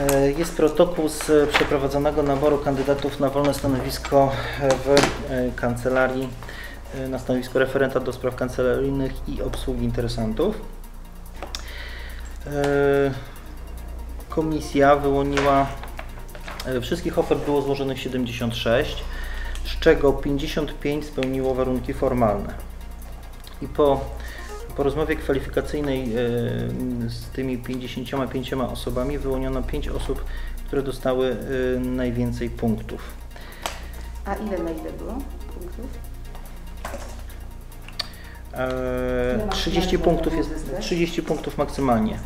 E, Jest protokół z przeprowadzonego naboru kandydatów na wolne stanowisko w e, kancelarii, e, na stanowisko referenta do spraw kancelaryjnych i obsługi interesantów. E, Komisja wyłoniła, e, wszystkich ofert było złożonych 76, z czego 55 spełniło warunki formalne. I po, po rozmowie kwalifikacyjnej e, z tymi 55 osobami wyłoniono 5 osób, które dostały e, najwięcej punktów. A ile na ile było punktów? E, Ile 30 maksymalnie punktów jest uzyskać? 30 punktów maksymalnie.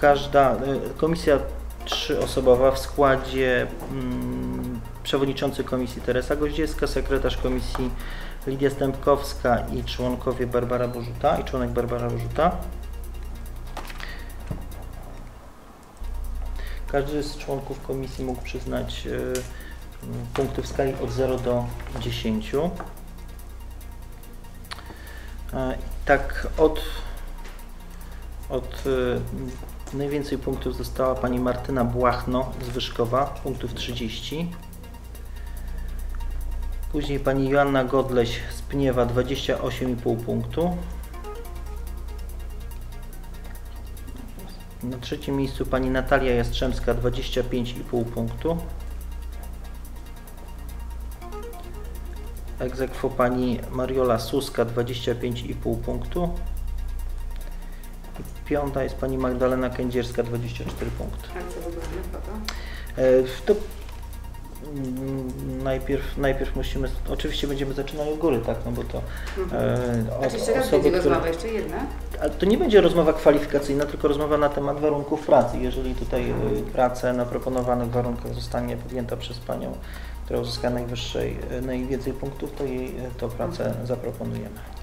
Każda e, komisja trzyosobowa w składzie mm, przewodniczący komisji Teresa Goździecka, sekretarz komisji Lidia Stępkowska i członkowie Barbara Bożuta i członek Barbara Bożuta. Każdy z członków komisji mógł przyznać e, punkty w skali od 0 do 10. E, Tak od, od e, najwięcej punktów została pani Martyna Błachno z Wyszkowa, punktów 30. Później pani Joanna Godleś z Pniewa 28,5 punktu. Na trzecim miejscu pani Natalia Jastrzębska 25,5 punktu. Egzekwo pani Mariola Suska 25,5 punktu. I piąta jest pani Magdalena Kędzierska 24 punkty. E, To najpierw, najpierw musimy, oczywiście będziemy zaczynali od góry, tak, no bo to e, Znaczy od jeszcze raz osoby, będzie które... rozmowa, jeszcze jedna? Ale to nie będzie rozmowa kwalifikacyjna, tylko rozmowa na temat warunków pracy. Jeżeli tutaj praca na proponowanych warunkach zostanie podjęta przez Panią, która uzyska najwyższej, y, najwięcej punktów, to jej y, to pracę zaproponujemy.